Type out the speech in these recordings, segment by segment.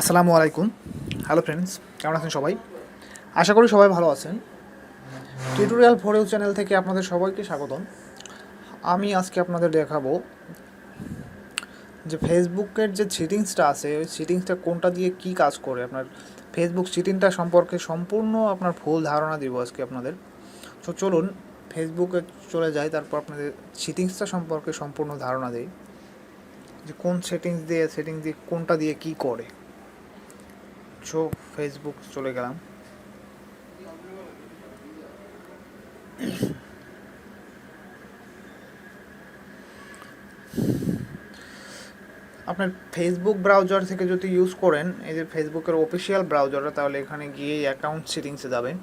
আসসালামু আলাইকুম। Hello friends কেমন আছেন সবাই? আশা করি সবাই ভালো আছেন। টিউটোরিয়াল ফোরেল চ্যানেল থেকে আপনাদের সবাইকে স্বাগতম। আমি আজকে আপনাদের দেখাবো যে ফেসবুকের যে সিটিংসটা আছে, ওই সিটিংসটা কোনটা দিয়ে কি কাজ করে, আপনার ফেসবুক সিটিংটা সম্পর্কে সম্পূর্ণ আপনার ভুল ধারণা দিব আজকে আপনাদের। তো চলুন ফেসবুকে চলে যাই, তারপর আপনাদের সিটিংসটা সম্পর্কে সম্পূর্ণ ধারণা দেই। যে কোন সেটিংস দিয়ে সেটিংস দিয়ে কোনটা দিয়ে কি করে। সো ফেসবুক চলে গেলাম। আপনার ফেসবুক ব্রাউজার থেকে যদি ইউজ করেন, এই যে ফেসবুকের অফিসিয়াল ব্রাউজারটা তাহলে এখানে গিয়ে অ্যাকাউন্ট সেটিংসে যাবেন।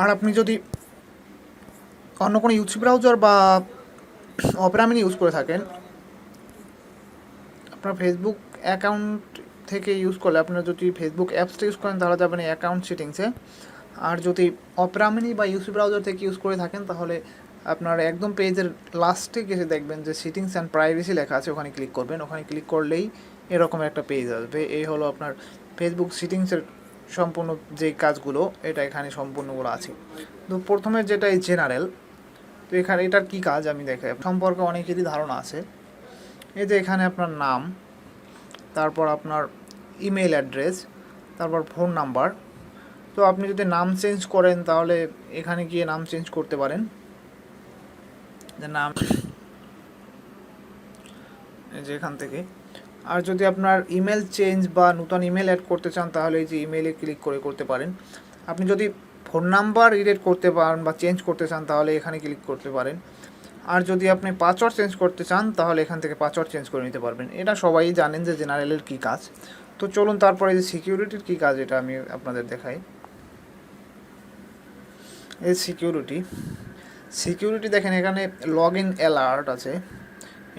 আর আপনি যদি অন্য কোনো ইউসি ব্রাউজার বা অপেরা ইউজ করে থাকেন, আপনার ফেসবুক অ্যাকাউন্ট থেকে ইউজ করলে, আপনারা যদি ফেসবুক অ্যাপসটা ইউজ করেন, তাহলে যাবেন অ্যাকাউন্ট সেটিংসে আর যদি অপেরা মিনি বা ইউসি ব্রাউজার থেকে ইউজ করে থাকেন, তাহলে আপনার একদম পেজের লাস্টে গেছে দেখবেন যে সেটিংস অ্যান্ড প্রাইভেসি লেখা আছে, ওখানে ক্লিক করবেন। ওখানে ক্লিক করলেই এরকম একটা পেজ আসবে। এই হলো আপনার ফেসবুক সেটিংসের সম্পূর্ণ যে কাজগুলো, এটা এখানে সম্পূর্ণগুলো আছে। তো প্রথমে যেটা এই জেনারেল তো এখানে এটার কী কাজ আমি দেখে সম্পর্কে অনেকেরই ধারণা আছে। এই যে এখানে আপনার নাম, তারপর আপনার ইমেল অ্যাড্রেস তারপর ফোন নাম্বার তো আপনি যদি নাম চেঞ্জ করেন তাহলে এখানে গিয়ে নাম চেঞ্জ করতে পারেন। যে নাম এই যে এখান থেকে। আর যদি আপনার ইমেল চেঞ্জ বা নতুন ইমেল অ্যাড করতে চান তাহলে এই যে ইমেলে ক্লিক করে, করতে পারেন। আপনি যদি ফোন নাম্বার রিলেট করতে পারেন বা চেঞ্জ করতে চান, তাহলে এখানে ক্লিক করতে পারেন। আর যদি আপনি পাসওয়ার্ড চেঞ্জ করতে চান, তাহলে এখান থেকে পাসওয়ার্ড চেঞ্জ করে নিতে পারবেন। এটা সবাই জানেন যে জেনারেলের কী কাজ। তো চলুন তারপরে যে সিকিউরিটির কী কাজ, এটা আমি আপনাদের দেখাই। এই সিকিউরিটি সিকিউরিটি দেখেন, এখানে লগ ইন অ্যালার্ট আছে।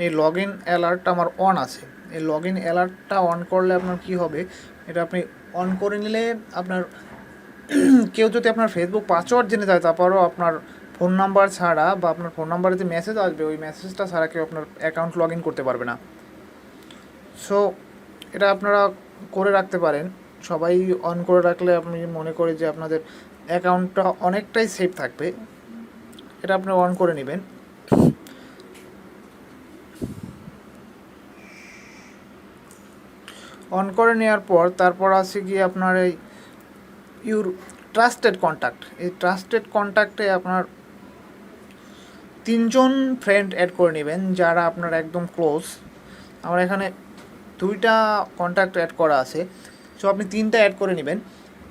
এই লগ ইন অ্যালার্টটা আমার অন আছে। এই লগ ইন অ্যালার্টটা অন করলে আপনার কি হবে? এটা আপনি অন করে নিলে আপনার কেউ যদি আপনার ফেসবুক পাসওয়ার্ড জেনে যায়, তারপরও আপনার ফোন নাম্বার ছাড়া বা আপনার ফোন নাম্বারে যে মেসেজ আসবে, ওই মেসেজটা ছাড়া কেউ আপনার অ্যাকাউন্ট লগ ইন করতে পারবে না। সো এটা আপনারা করে রাখতে পারেন। সবাই অন করে রাখলে আমি মনে করি যে আপনাদের অ্যাকাউন্টটা অনেকটাই সেফ থাকবে। এটা আপনি অন করে নেবেন। অন করে নেওয়ার পর, তারপর আছে গিয়ে আপনার এই ইউর ট্রাস্টেড কন্ট্যাক্ট এই ট্রাস্টেড কন্ট্যাক্টে আপনার তিনজন ফ্রেন্ড অ্যাড করে নেবেন, যারা আপনার একদম ক্লোজ আমার এখানে দুইটা কন্ট্যাক্ট অ্যাড করা আছে। সো আপনি তিনটা অ্যাড করে নেবেন।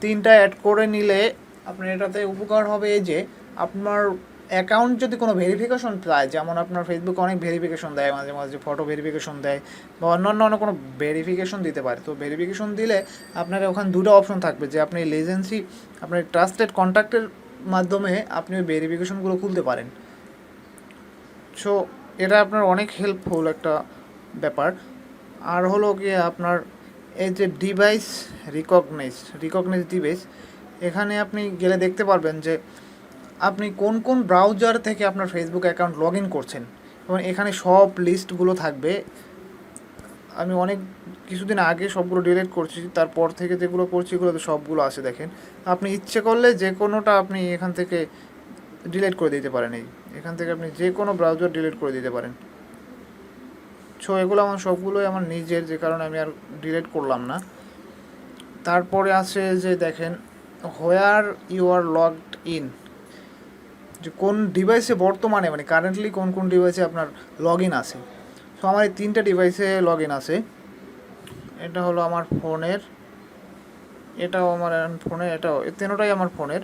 তিনটা অ্যাড করে নিলে আপনার এটাতে উপকার হবে যে, আপনার অ্যাকাউন্ট যদি কোনো ভেরিফিকেশন চায় যেমন আপনার ফেসবুক অনেক ভেরিফিকেশন দেয়, মাঝে মাঝে ফটো ভেরিফিকেশন দেয়, বা অন্যান্য অন্য কোনো ভেরিফিকেশন দিতে পারে, তো ভেরিফিকেশন দিলে আপনার ওখানে দুটো অপশন থাকবে, যে আপনি লেজেন্সি আপনার ট্রাস্টেড কন্ট্যাক্টের মাধ্যমে আপনি ওই ভেরিফিকেশনগুলো খুলতে পারেন। সো এটা আপনার অনেক হেল্পফুল একটা ব্যাপার। আর হলো কি আপনার এই যে ডিভাইস রিকগনাইজ রিকগনাইজ ডিভাইস এখানে আপনি গেলে দেখতে পারবেন যে আপনি কোন কোন ব্রাউজার থেকে আপনার ফেসবুক অ্যাকাউন্ট লগ ইন করছেন? এবং এখানে সব লিস্টগুলো থাকবে। আমি অনেক কিছুদিন আগে সবগুলো ডিলিট করছি, তারপর থেকে যেগুলো করছি এগুলো সবগুলো আছে দেখেন। আপনি ইচ্ছে করলে যে কোনোটা আপনি এখান থেকে ডিলিট করে দিতে পারেন এই। এখান থেকে আপনি যে কোনো ব্রাউজার ডিলিট করে দিতে পারেন। সো এগুলো আমার সবগুলোই আমার নিজের, যে কারণে আমি আর ডিলিট করলাম না। তারপরে আছে যে দেখেন where you are logged in যে কোন ডিভাইসে বর্তমানে মানে কারেন্টলি কোন কোন ডিভাইসে আপনার লগ ইন আছে? সো আমার এই তিনটা ডিভাইসে লগ ইন আছে। এটা হলো আমার ফোনের, এটাও আমার ফোনের, এটাও এই তিনোটাই আমার ফোনের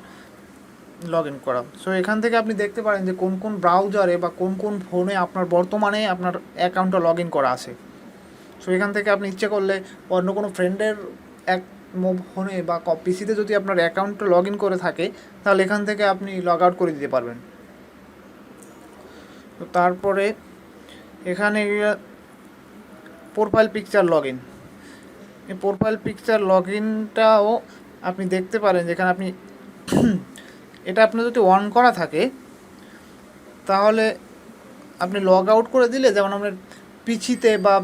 লগ ইন করা। সো এখান থেকে আপনি দেখতে পারেন যে কোন কোন ব্রাউজারে বা কোন কোন ফোনে আপনার বর্তমানে আপনার অ্যাকাউন্টটা লগ ইন করা আছে। সো এখান থেকে আপনি ইচ্ছে করলে অন্য কোনো ফ্রেন্ডের এক ফোনে বা পিসিতে যদি আপনার অ্যাকাউন্টটা লগ ইন করে থাকে, তাহলে এখান থেকে আপনি লগ আউট করে দিতে পারবেন। তো তারপরে এখানে প্রোফাইল পিকচার লগ ইন এই প্রোফাইল পিকচার লগ ইনটাও আপনি দেখতে পারেন যেখানে আপনি এটা আপনার যদি অন করা থাকে, তাহলে আপনি লগ আউট করে দিলে যেমন আপনার পিছিতে বা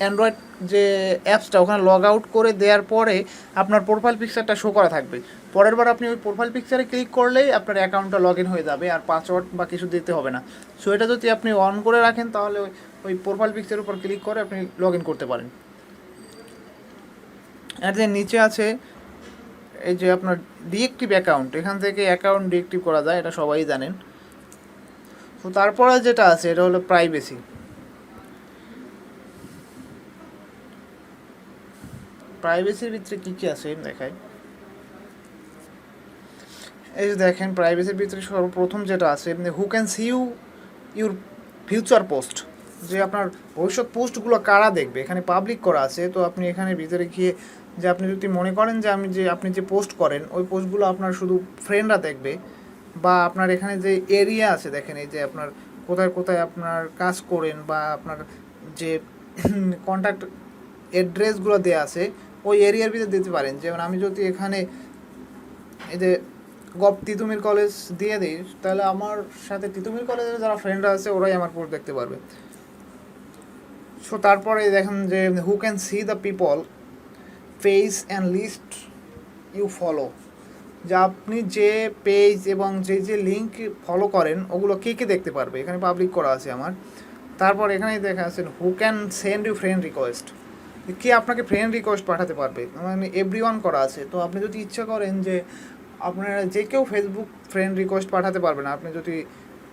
অ্যান্ড্রয়েড যে অ্যাপসটা ওখানে লগ আউট করে দেওয়ার পরে আপনার প্রোফাইল পিকচারটা শো করা থাকবে। পরের বার আপনি ওই প্রোফাইল পিকচারে ক্লিক করলেই আপনার অ্যাকাউন্টটা লগ ইন হয়ে যাবে আর পাসওয়ার্ড বা কিছু দিতে হবে না। সো এটা যদি আপনি অন করে রাখেন তাহলে ওই প্রোফাইল পিকচারের উপর ক্লিক করে আপনি লগ ইন করতে পারেন। আর যে নিচে আছে এই যে আপনার ডিএক্টিভ অ্যাকাউন্ট এখান থেকে অ্যাকাউন্ট ডিএক্টিভ করা যায়, এটা সবাই জানেন। তো তারপরে যেটা আছে, এটা হলো প্রাইভেসি প্রাইভেসির ভিতরে কী কী আছে? দেখাই। এই যে দেখেন প্রাইভেসির ভিতরে সর্বপ্রথম যেটা আছে who can see you your future post যে আপনার ভবিষ্যৎ পোস্টগুলো কারা দেখবে? এখানে পাবলিক করা আছে, তো আপনি এখানে ভিতরে গিয়ে যে আপনি যদি মনে করেন যে আমি যে, আপনি যে পোস্ট করেন, ওই পোস্টগুলো আপনার শুধু ফ্রেন্ডরা দেখবে বা আপনার এখানে যে এরিয়া আছে, দেখেন এই যে আপনার কোথায় কোথায় আপনার কাজ করেন বা আপনার যে কন্ট্যাক্ট অ্যাড্রেসগুলো দেওয়া আছে ওই এরিয়ার ভিতরে দিতে পারেন। যেমন আমি যদি এখানে এই যে গপ তিতুমির কলেজ দিয়ে দিই, তাহলে আমার সাথে তিতুমির কলেজের যারা ফ্রেন্ডরা আছে, ওরাই আমার পোস্ট দেখতে পারবে। সো তারপরে দেখেন যে who can see the people face and list you follow যে আপনি যে পেজ এবং যে যে লিঙ্ক ফলো করেন, ওগুলো কে কে দেখতে পারবে? এখানে পাবলিক করা আছে আমার। তারপর এখানেই দেখা আছে who can send you friend request কে আপনাকে ফ্রেন্ড রিকোয়েস্ট পাঠাতে পারবে? মানে এভরি করা আছে। তো আপনি যদি ইচ্ছা করেন যে আপনারা যে কেউ ফেসবুক ফ্রেন্ড রিকোয়েস্ট পাঠাতে পারবেন, আপনি যদি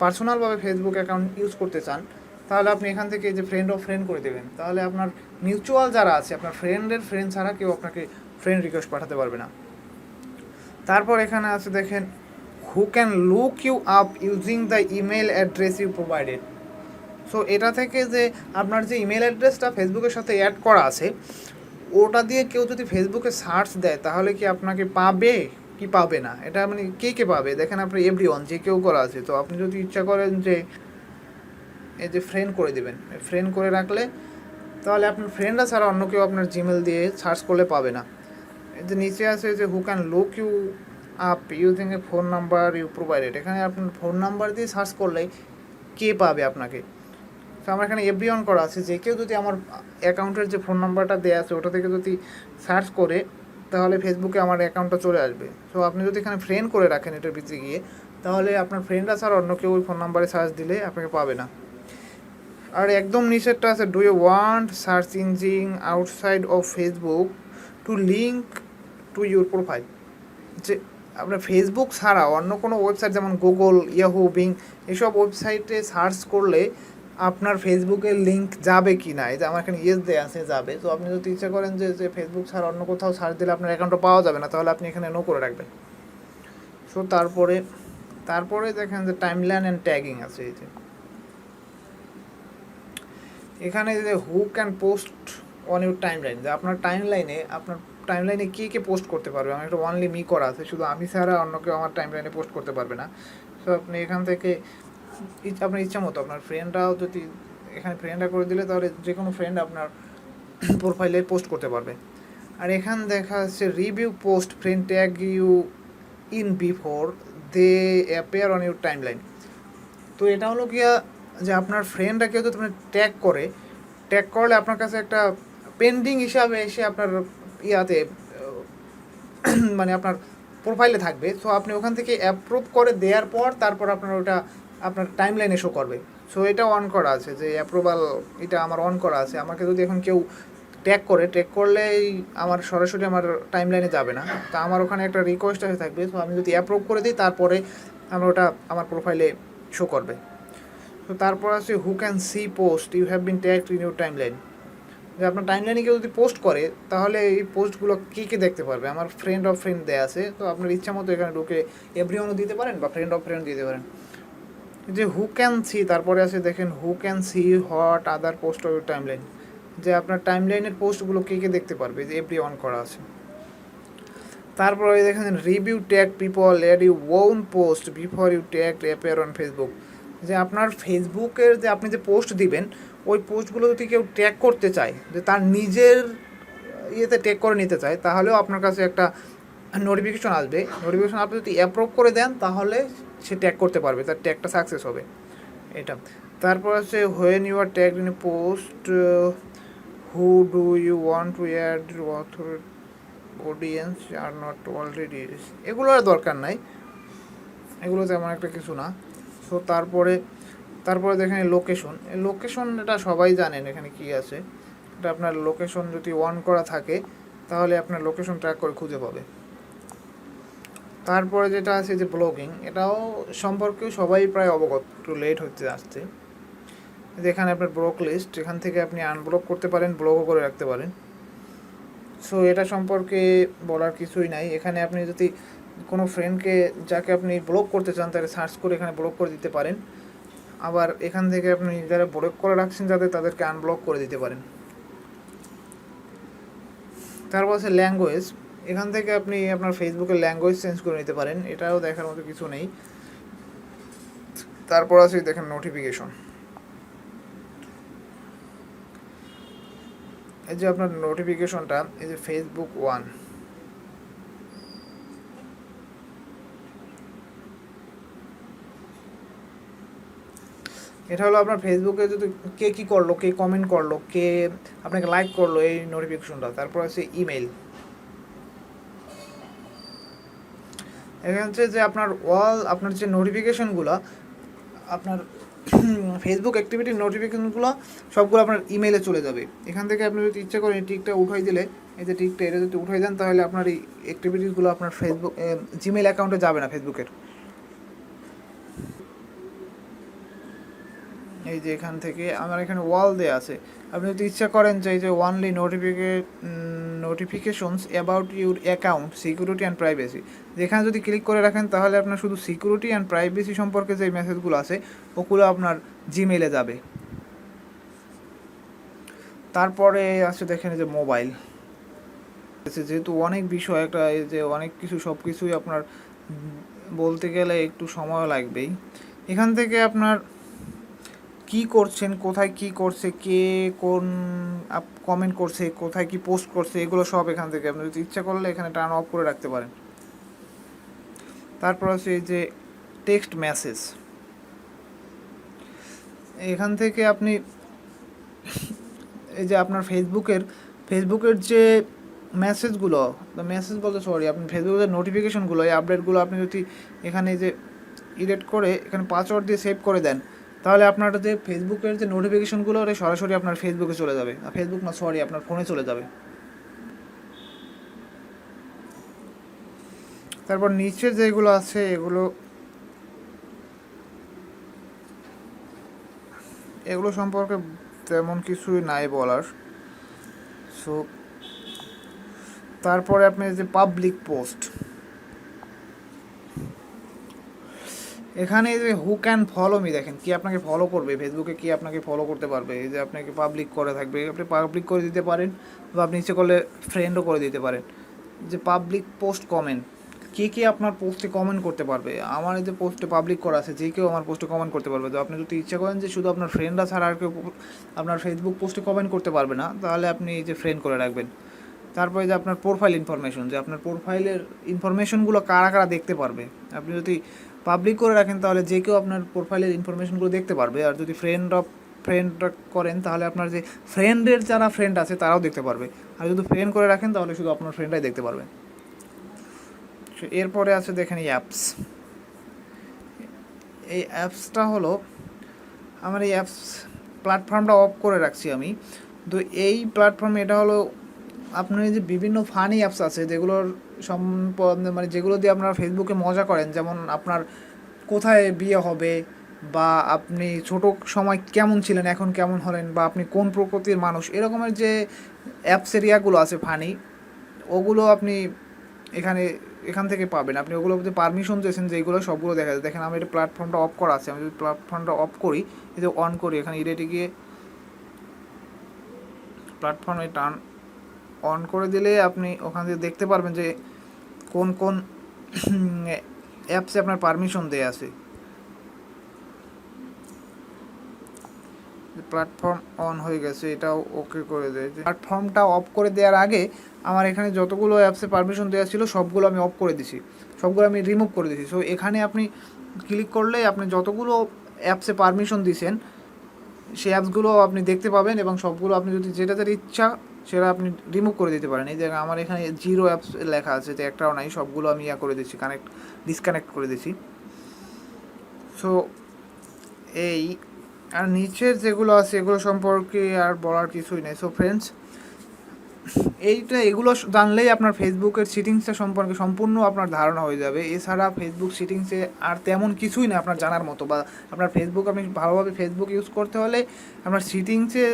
পার্সোনালভাবে ফেসবুক অ্যাকাউন্ট ইউজ করতে চান, তাহলে আপনি এখান থেকে যে ফ্রেন্ড অফ ফ্রেন্ড করে দেবেন। তাহলে আপনার মিউচুয়াল যারা আছে, আপনার ফ্রেন্ডের ফ্রেন্ড ছাড়া কেউ আপনাকে ফ্রেন্ড রিকোয়েস্ট পাঠাতে পারবে না। তারপর এখানে আছে দেখেন who can look you up using the email address you provided so এটা থেকে যে আপনার যে ইমেল অ্যাড্রেসটা ফেসবুকের সাথে অ্যাড করা আছে, ওটা দিয়ে কেউ যদি ফেসবুকে সার্চ দেয়, তাহলে কি আপনাকে পাবে? কি পাবে না? এটা মানে কে কে পাবে? দেখেন আপনি এভরি ওয়ান যে কেউ করা আছে। তো আপনি যদি ইচ্ছা করেন যে এই যে ফ্রেন্ড করে দেবেন। ফ্রেন্ড করে রাখলে তাহলে আপনার ফ্রেন্ডরা ছাড়া অন্য কেউ আপনার জিমেল দিয়ে সার্চ করলে পাবে না। এই যে নিচে আছে যে who can look you up using a phone number you provided এখানে আপনার ফোন নাম্বার দিয়ে সার্চ করলে কে পাবে আপনাকে? তো আমার এখানে এভরি অন করা আছে। যে কেউ যদি আমার অ্যাকাউন্টের যে ফোন নাম্বারটা দেওয়া আছে, ওটা থেকে যদি সার্চ করে, তাহলে ফেসবুকে আমার অ্যাকাউন্টটা চলে আসবে। সো আপনি যদি এখানে ফ্রেন্ড করে রাখেন এটার ভিতরে গিয়ে, তাহলে আপনার ফ্রেন্ডরা ছাড়া অন্য কেউ ওই ফোন নাম্বারে সার্চ দিলে আপনাকে পাবে না। আর একদম নিচেরটা আছে do you want search engine outside of Facebook to link to your profile যে আপনার ফেসবুক ছাড়া অন্য কোনো ওয়েবসাইট যেমন গুগল ইয়াহু বিং এসব ওয়েবসাইটে সার্চ করলে আপনার ফেসবুকের লিঙ্ক যাবে কি না এই যে আমার এখানে ইয়েস দেওয়া আছে, যাবে। তো আপনি যদি ইচ্ছা করেন যে যে ফেসবুক ছাড়া অন্য কোথাও সার্চ দিলে আপনার অ্যাকাউন্টটা পাওয়া যাবে না, তাহলে আপনি এখানে নো করে রাখবেন। সো তারপরে তারপরে দেখেন যে টাইমলাইন অ্যান্ড ট্যাগিং আছে এই যে। এখানে যে who can post on your timeline যে আপনার টাইম লাইনে আপনার টাইম লাইনে কে কে পোস্ট করতে পারবে? আমার একটা অনলি মি করা আছে, শুধু আমি ছাড়া অন্য কেউ আমার টাইম লাইনে পোস্ট করতে পারবে না। সো আপনি এখান থেকে আপনার ইচ্ছা মতো, আপনার ফ্রেন্ডরাও যদি এখানে ফ্রেন্ডরা করে দিলে, তাহলে যে কোনো ফ্রেন্ড আপনার প্রোফাইলে পোস্ট করতে পারবে। আর এখান দেখা যাচ্ছে review post friend tag you in before they appear on your timeline তো এটা হলো গিয়া যে আপনার ফ্রেন্ডরা কেউ যদি ট্যাগ করে ট্যাগ করলে আপনার কাছে একটা পেন্ডিং হিসাবে এসে আপনার ইয়াতে মানে আপনার প্রোফাইলে থাকবে। সো আপনি ওখান থেকে অ্যাপ্রুভ করে দেওয়ার পর, তারপর আপনার ওটা আপনার টাইম লাইনে শো করবে। সো এটা অন করা আছে যে অ্যাপ্রুভাল এটা আমার অন করা আছে। আমাকে যদি এখন কেউ ট্যাগ করে ট্যাগ করলেই আমার সরাসরি আমার টাইম লাইনে যাবে না। তা আমার ওখানে একটা রিকোয়েস্ট হয়ে থাকবে, তো আমি যদি অ্যাপ্রুভ করে দিই, তারপরে আমার ওটা আমার প্রোফাইলে শো করবে। তো তারপর আছে who can see post you have been tagged in your timeline যে আপনার টাইম লাইনে কেউ যদি পোস্ট করে, তাহলে এই পোস্টগুলো কে কে দেখতে পারবে? আমার ফ্রেন্ড অফ ফ্রেন্ড দেওয়া আছে, তো আপনার ইচ্ছা মতো এখানে ঢুকে এভরিওয়ানও দিতে পারেন বা ফ্রেন্ড অফ ফ্রেন্ড দিতে পারেন। যে হু ক্যান সি তারপরে আছে দেখেন who can see what other post of timeline যে আপনার টাইম লাইনের পোস্টগুলো কে কে দেখতে পারবে, যে এভরি অন করা আছে। তারপরে দেখেন review tag people add you own post before you tag appear on Facebook যে আপনার ফেসবুকের যে আপনি যে পোস্ট দিবেন, ওই পোস্টগুলো যদি কেউ ট্যাগ করতে চায়, যে তার নিজের ইয়েতে ট্যাগ করে নিতে চায়, তাহলেও আপনার কাছে একটা নোটিফিকেশন আসবে। নোটিফিকেশন আপনি যদি অ্যাপ্রুভ করে দেন, তাহলে সে ট্যাগ করতে পারবে, তার ট্যাগটা সাকসেস হবে। এটা। তারপর আছে when you are tag in post who do you want to add author audience are not already এগুলো আর দরকার নাই। এগুলো তেমন একটা কিছু না। সো তারপরে তারপরে দেখেন লোকেশন লোকেশন এটা সবাই জানেন এখানে কি আছে। এটা আপনার লোকেশন যদি অন করা থাকে, তাহলে আপনার লোকেশন ট্র্যাক করে খুঁজে পাবে। তারপরে যেটা আছে যে ব্লগিং এটাও সম্পর্কেও সবাই প্রায় অবগত, একটু লেট হতে আসছে যেখানে আপনার ব্লক লিস্ট এখান থেকে আপনি আনব্লক করতে পারেন ব্লকও করে রাখতে পারেন। সো এটা সম্পর্কে বলার কিছুই নাই। এখানে আপনি যদি কোনো ফ্রেন্ডকে যাকে আপনি ব্লক করতে চান, তাহলে সার্চ করে এখানে ব্লক করে দিতে পারেন। আবার এখান থেকে আপনি যারা ব্লক করে রাখছেন যাদের, তাদেরকে আনব্লক করে দিতে পারেন। তারপর আছে ল্যাঙ্গুয়েজ এখান থেকে আপনি আপনার ফেসবুকের ল্যাঙ্গুয়েজ চেঞ্জ করে নিতে পারেন, এটাও দেখার মতো কিছু নেই। তারপর আছে, দেখেন নোটিফিকেশন এই যে আপনার নোটিফিকেশনটা এই যে ফেসবুক ওয়ান এটা হলো আপনার ফেসবুকে যদি কে কী করল, কে কমেন্ট করল, কে আপনাকে লাইক করল এই নোটিফিকেশনটা তারপর আছে ইমেল এখানে হচ্ছে যে আপনার ওয়াল আপনার যে নোটিফিকেশনগুলো আপনার ফেসবুক অ্যাক্টিভিটির নোটিফিকেশনগুলো সবগুলো আপনার ইমেইলে চলে যাবে। এখান থেকে আপনি যদি ইচ্ছা করেন টিকটা উঠাই দিলে, এই যে টিকটা এটা যদি উঠাই দেন, তাহলে আপনার এই অ্যাক্টিভিটিসগুলো আপনার ফেসবুক জিমেইল অ্যাকাউন্টে যাবে না ফেসবুকের এই যে এখান থেকে আমার এখানে ওয়াল দেওয়া আছে। আপনি যদি ইচ্ছা করেন যে এই যে only নোটিফিকে notifications about your account security and privacy যেখানে যদি ক্লিক করে রাখেন, তাহলে আপনার শুধু সিকিউরিটি অ্যান্ড প্রাইভেসি সম্পর্কে যে মেসেজগুলো আছে, ওগুলো আপনার জিমেলে যাবে। তারপরে আছে দেখেন যে মোবাইল যেহেতু অনেক বিষয়, একটা এই যে অনেক কিছু, সব কিছুই আপনার বলতে গেলে একটু সময় লাগবেই। এখান থেকে আপনার কি করছেন, কোথায় কি করছে, কে কোন কমেন্ট করছে, কোথায় কি পোস্ট করছে, এগুলো সব এখান থেকে। আপনি যদি ইচ্ছা করলে এখানে টার্ন অফ করে রাখতে পারেন। তারপর আছে এই যে টেক্সট মেসেজ এখান থেকে আপনি এই যে আপনার ফেসবুকের ফেসবুকের যে মেসেজগুলো মেসেজ বলতে সরি আপনি ফেসবুকের যে নোটিফিকেশনগুলো এই আপডেটগুলো আপনি যদি এখানে যে ইডিট করে, এখানে পাসওয়ার্ড দিয়ে সেভ করে দেন তাহলে আপনার যে ফেসবুকের যে নোটিফিকেশনগুলো ওটা সরাসরি আপনার ফেসবুকে চলে যাবে। ফেসবুক না সরি আপনার ফোনে চলে যাবে। তারপর নিচে যেগুলো আছে, এগুলো এগুলো সম্পর্কে তেমন কিছুই নাই বলার। সো তারপরে আপনি যে পাবলিক পোস্ট এখানে যে হু ক্যান ফলো মি দেখেন, কি আপনাকে ফলো করবে ফেসবুকে কি আপনাকে ফলো করতে পারবে, এই যে আপনাকে পাবলিক করে থাকবে, আপনি পাবলিক করে দিতে পারেন, বা আপনি ইচ্ছে করলে ফ্রেন্ডও করে দিতে পারেন। যে পাবলিক পোস্ট কমেন্ট কে কে আপনার পোস্টে কমেন্ট করতে পারবে? আমার যে পোস্টে পাবলিক করা আছে, যে কেউ আমার পোস্টে কমেন্ট করতে পারবে। তো আপনি যদি ইচ্ছা করেন যে শুধু আপনার ফ্রেন্ডরা ছাড়া আর কেউ আপনার ফেসবুক পোস্টে কমেন্ট করতে পারবে না, তাহলে আপনি এই যে ফ্রেন্ড করে রাখবেন। তারপরে যে আপনার প্রোফাইল ইনফরমেশন যে আপনার প্রোফাইলের ইনফরমেশনগুলো কারা কারা দেখতে পারবে? আপনি যদি পাবলিক করে রাখেন, তাহলে যে কেউ আপনার প্রোফাইলের ইনফরমেশনগুলো দেখতে পারবে। আর যদি ফ্রেন্ড অফ ফ্রেন্ড করেন, তাহলে আপনার যে ফ্রেন্ডের যারা ফ্রেন্ড আছে, তারাও দেখতে পারবে। আর যদি ফ্রেন্ড করে রাখেন, তাহলে শুধু আপনার ফ্রেন্ডরাই দেখতে পারবে এরপরে আছে দেখেন এই অ্যাপস এই অ্যাপসটা হলো, আমার এই অ্যাপস প্ল্যাটফর্মটা অফ করে রাখছি আমি। তো এই প্ল্যাটফর্মে এটা হলো আপনার যে বিভিন্ন ফানি অ্যাপস আছে, যেগুলোর সম্পদ মানে যেগুলো দিয়ে আপনারা ফেসবুকে মজা করেন, যেমন আপনার কোথায় বিয়ে হবে, বা আপনি ছোট সময় কেমন ছিলেন, এখন কেমন হলেন, বা আপনি কোন প্রকৃতির মানুষ, এরকমের যে অ্যাপস এরিয়াগুলো আছে ফানি ওগুলো আপনি এখানে, এখান থেকে পাবেন। আপনি ওগুলো যে পারমিশন দিয়েছেন যে এইগুলো সবগুলো দেখা যায় দেখেন, আমি এটা প্ল্যাটফর্মটা অফ করা আছে, আমি যদি প্ল্যাটফর্মটা অফ করি যে অন করি, এখানে ইরেটে গিয়ে প্ল্যাটফর্মে টার্ন অন করে দিলে আপনি ওখান থেকে দেখতে পারবেন যে কোন কোন অ্যাপসে আপনার পারমিশন দেয়া আছে। প্ল্যাটফর্ম অন হয়ে গেছে, এটাও ওকে করে দেয়। প্ল্যাটফর্মটা অফ করে দেওয়ার আগে আমার এখানে যতগুলো অ্যাপসে পারমিশন দেওয়া ছিল, সবগুলো আমি অফ করে দিছি। সবগুলো আমি রিমুভ করে দিছি। সো এখানে আপনি ক্লিক করলেই আপনি যতগুলো অ্যাপসে পারমিশন দিয়েছেন সেই অ্যাপসগুলো আপনি দেখতে পাবেন এবং সবগুলো আপনি যদি যেটাতে ইচ্ছা সেটা আপনি রিমুভ করে দিতে পারেন। এই যে আমার এখানে জিরো অ্যাপস লেখা আছে যে একটাও নাই, সবগুলো আমি ইয়া করে দিচ্ছি কানেক্ট ডিসকানেক্ট করে দিচ্ছি। সো এই, আর নিচের যেগুলো আছে, এগুলো সম্পর্কে আর বলার কিছুই নেই। সো ফ্রেন্ডস এইটা এগুলো জানলেই আপনার ফেসবুকের সিটিংসটা সম্পর্কে সম্পূর্ণ আপনার ধারণা হয়ে যাবে। এছাড়া ফেসবুক সিটিংসে আর তেমন কিছুই না আপনার জানার মতো বা আপনার ফেসবুক আপনি ভালোভাবে ফেসবুক ইউজ করতে হলে আপনার সিটিংসে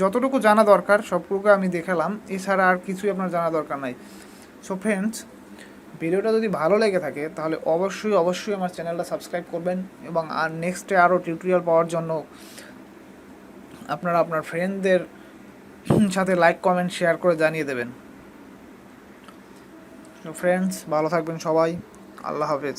যতটুকু জানা দরকার সবটুকু আমি দেখালাম। এছাড়া আর কিছুই আপনার জানা দরকার নাই। সো ফ্রেন্ডস ভিডিওটা যদি ভালো লেগে থাকে, তাহলে অবশ্যই অবশ্যই আমার চ্যানেলটা সাবস্ক্রাইব করবেন এবং আর নেক্সটে আরও টিউটোরিয়াল পাওয়ার জন্য আপনারা আপনার ফ্রেন্ডদের সাথে লাইক কমেন্ট শেয়ার করে জানিয়ে দেবেন। ফ্রেন্ডস ভালো থাকবেন সবাই। আল্লাহ হাফেজ।